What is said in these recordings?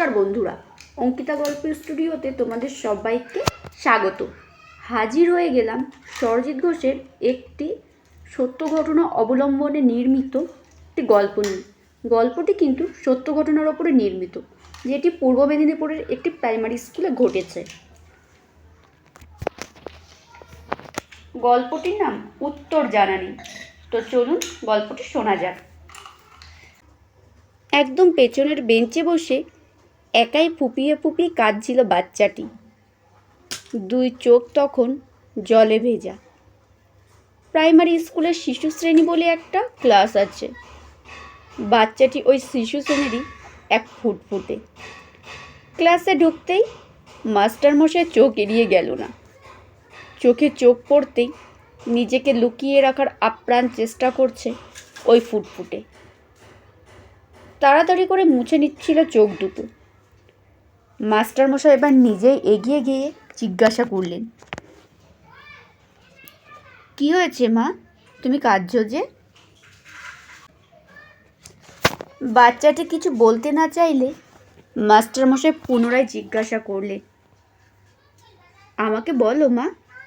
নমস্কার বন্ধুরা, অঙ্কিতা গল্পের স্টুডিওতে তোমাদের সবাইকে স্বাগত। হাজির হয়ে গেলাম সরজিৎ ঘোষের একটি সত্য ঘটনা অবলম্বনে নির্মিত একটি গল্প নিয়ে। গল্পটি কিন্তু সত্য ঘটনার ওপরে নির্মিত, যেটি পূর্ব মেদিনীপুরের একটি প্রাইমারি স্কুলে ঘটেছে। গল্পটির নাম উত্তর জানা নেই, তো চলুন গল্পটি শোনা যাক। একদম পেছনের বেঞ্চে বসে একাই ফুপিয়ে ফুপিয়ে কাঁদছিল বাচ্চাটি। দুই চোখ তখন জলে ভেজা। প্রাইমারি স্কুলের শিশু শ্রেণি বলে একটা ক্লাস আছে। বাচ্চাটি ওই শিশু শ্রেণীরই এক ফুটফুটে। ক্লাসে ঢুকতেই মাস্টারমশাই চোখ এড়িয়ে গেল না। চোখে চোখ পড়তেই নিজেকে লুকিয়ে রাখার আপ্রাণ চেষ্টা করছে ওই ফুটফুটে। তাড়াতাড়ি করে মুছে নিচ্ছিল চোখ দুটো। মাস্টারমশাই এবার নিজেই এগিয়ে গিয়ে জিজ্ঞাসা করলেন, কি হয়েছে মা? তুমি কাঁদছো যে? বাচ্চাটি কিছু বলতে না চাইলে মাস্টারমশাই পুনরায় জিজ্ঞাসা করলেন, আমাকে বলো মা,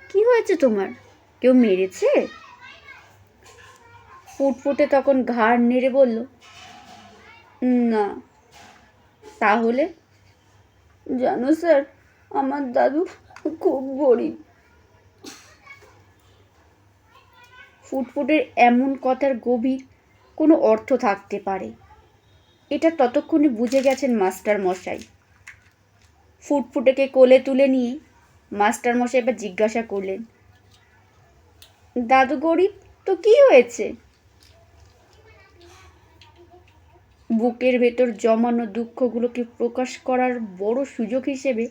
কি হয়েছে তোমার? কেউ মেরেছে? ফুটফুটে তখন ঘাড় নেড়ে বলল, না, তাহলে জানো স্যার, আমার দাদু খুব গরিব। ফুটফুটের এমন কথার গভীর কোনো অর্থ থাকতে পারে। এটা ততক্ষণে বুঝে গেছেন মাস্টার মশাই। ফুটফুটেকে কোলে তুলে নিয়ে মাস্টার মশাই এবার জিজ্ঞাসা করলেন, দাদু গরিব, তো কি হয়েছে? বুকের ভেতর জমানো দুঃখগুলোকে প্রকাশ করার বড় সুযোগ হিসেবে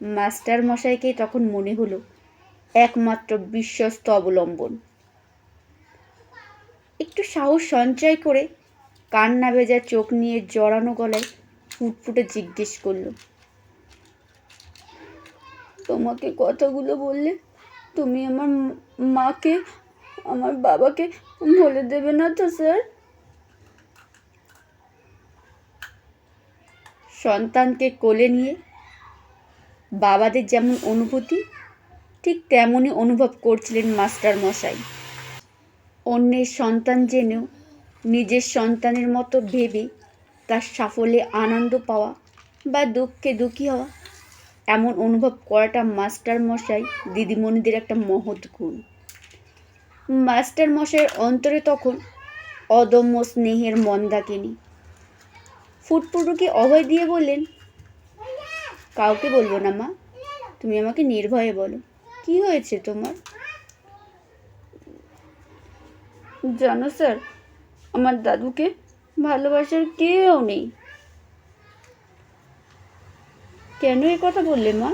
মাস্টার মশাইকে তখন মনে হলো, একমাত্র বিশ্বস্ত অবলম্বন। একটু সাহস সঞ্চয় করে কান্না ভেজা চোখ নিয়ে জড়ানো গলায় ফুটফুটে জিজ্ঞেস করল, তোমাকে কথাগুলো বললে তুমি আমার মাকে আমার বাবাকে বলে দেবে না তো, স্যার? সন্তানকে কোলে নিয়ে বাবাদের যেমন অনুভূতি, ঠিক তেমনই অনুভব করছিলেন মাস্টার মশাই। অন্যের সন্তান জেনেও নিজের সন্তানের মতো ভেবে তার সাফল্যে আনন্দ পাওয়া বা দুঃখে দুঃখী হওয়া এমন অনুভব করাটা মাস্টার মশাই দিদিমণিদের একটা মহৎ গুণ। মাস্টার মশাইয়ের অন্তরে তখন অদম্য স্নেহের মন্দাকিনী ফুটফুটুকে অভয় দিয়ে বললেন, কাউকে বলব না মা, তুমি আমাকে নির্ভয়ে বলো। কি হয়েছে তোমার? জানো স্যার, আমার দাদুকে ভালোবাসার কেউ নেই। কেন এ কথা বললে মা?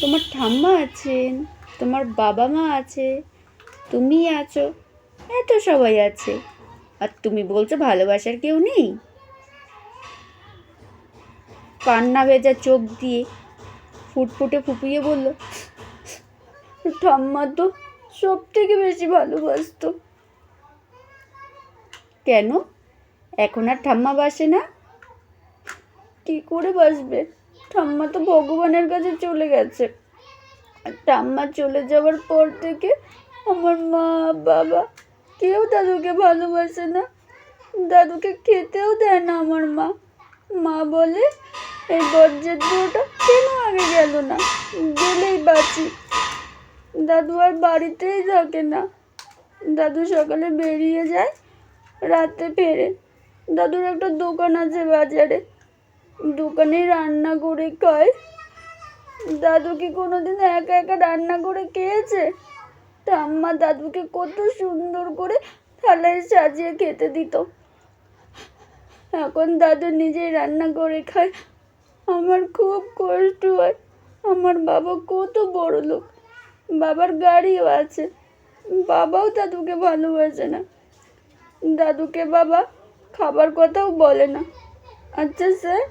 তোমার ঠাম্মা আছেন, তোমার বাবা মা আছে তুমি আছো, এত সবাই আছে, আর তুমি বলছো ভালোবাসার কেউ নেই? কান্না ভেজা চোখ দিয়ে ফুটফুটে ফুপিয়ে বলল, ঠাম্মা তো সব থেকে বেশি ভালোবাসতো। কেন? এখন আর ঠাম্মা বাসে না? কি করে বাসবে? ঠাম্মা তো ভগবানের কাছে চলে গেছে। ঠাম্মা চলে যাওয়ার পর থেকে আমার মা, বাবা কেউ দাদুকে ভালোবাসে না। দাদুকে খেতেও দেয় না আমার মা। মা বলে এই বজ্রের দুটো কেন আগে গেল না? গেলেই বাঁচি। দাদু আর বাড়িতেই থাকে না। দাদু সকালে বেরিয়ে যায়, রাতে ফেরে। দাদুর একটা দোকান আছে বাজারে। দোকানে রান্না করে খায়। দাদু কি কোনোদিন একা একা রান্না করে খেয়েছে? ঠাম্মা দাদুকে কত সুন্দর করে থালায় সাজিয়ে খেতে দিত। এখন দাদু নিজেই রান্না করে খায়। আমার খুব কষ্ট হয়। আমার বাবা কত বড় লোক। বাবার গাড়িও আছে। বাবাও দাদুকে ভালোবাসে না। দাদুকে বাবা খাবার কথাও বলে না। আচ্ছা স্যার,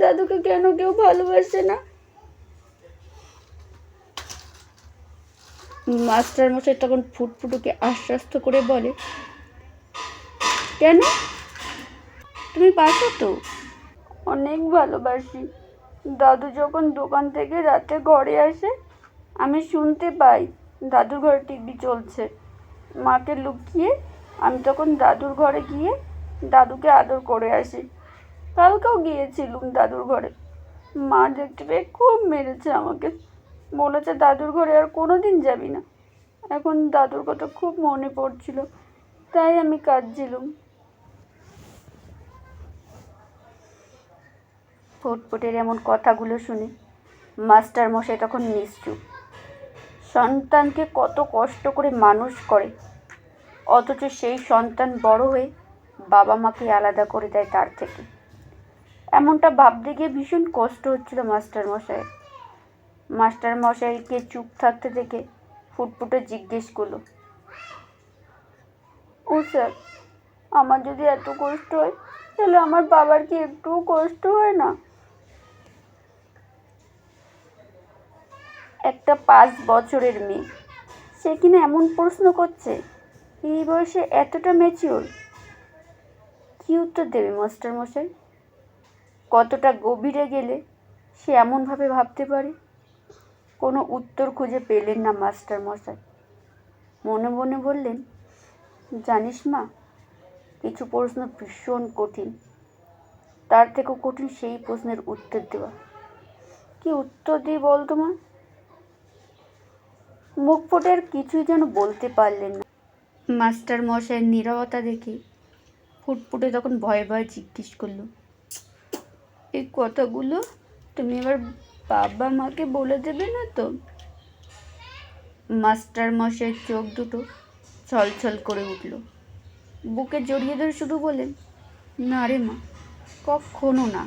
দাদুকে কেন কেউ ভালোবাসে না? মাস্টার মশাই তখন ফুটফুটুকে আশ্বস্ত করে বলে, কেন? তুমি পারছ তো? অনেক ভালোবাসি। দাদু যখন দোকান থেকে রাতে ঘরে আসে, আমি শুনতে পাই দাদুর ঘরে টিভি চলছে। মাকে লুকিয়ে আমি তখন দাদুর ঘরে গিয়ে দাদুকে আদর করে আসি। কালকেও গিয়েছিলুম দাদুর ঘরে। মা দেখতে পেয়ে খুব মেরেছে আমাকে। বলেছে, দাদুর ঘরে আর কোনো দিন যাবি না। এখন দাদুর কথা খুব মনে পড়ছিল, তাই আমি কাঁদছিলুম। ফুটফুটের এমন কথাগুলো শুনে মাস্টার মশাই তখন নিশ্চুপ। সন্তানকে কত কষ্ট করে মানুষ করে। অথচ সেই সন্তান বড় হয়ে বাবা মাকে আলাদা করে দেয় তার থেকে। এমনটা ভাবতে গিয়ে ভীষণ কষ্ট হচ্ছিল মাস্টার মশাই মাস্টার মশাইকে চুপ থাকতে দেখে ফুটফুটে জিজ্ঞেস করল, ও স্যার, আমার যদি এত কষ্ট হয়, তাহলে আমার বাবার কি একটুও কষ্ট হয় না? একটা পাঁচ বছরের মেয়ে। সে কিনা এমন প্রশ্ন করছে, এই বয়সে এতটা ম্যাচিওর কী উত্তর দেবে মাস্টার মশাই? কতটা গভীরে গেলে সে এমনভাবে ভাবতে পারে? কোনো উত্তর খুঁজে পেলেন না মাস্টার মশাই। মনে মনে বললেন, জানিস মা, কিছু প্রশ্ন ভীষণ কঠিন। তার থেকেও কঠিন সেই প্রশ্নের উত্তর দেওয়া। কি উত্তর দিই বলতো মা? মুখ ফুটে আর কিছুই যেন বলতে পারলেন না। মাস্টার মশাইয়ের নীরবতা দেখে ফুটফুটে তখন ভয়ে ভয়ে জিজ্ঞেস করল, এই কথাগুলো তুমি এবার বাবা মাকে বলে দেবে না তো? মাস্টার মশাইয়ের চোখ দুটো ছলছল করে উঠল। বুকে জড়িয়ে ধরে শুধু বলেন না রে মা, কখনো না।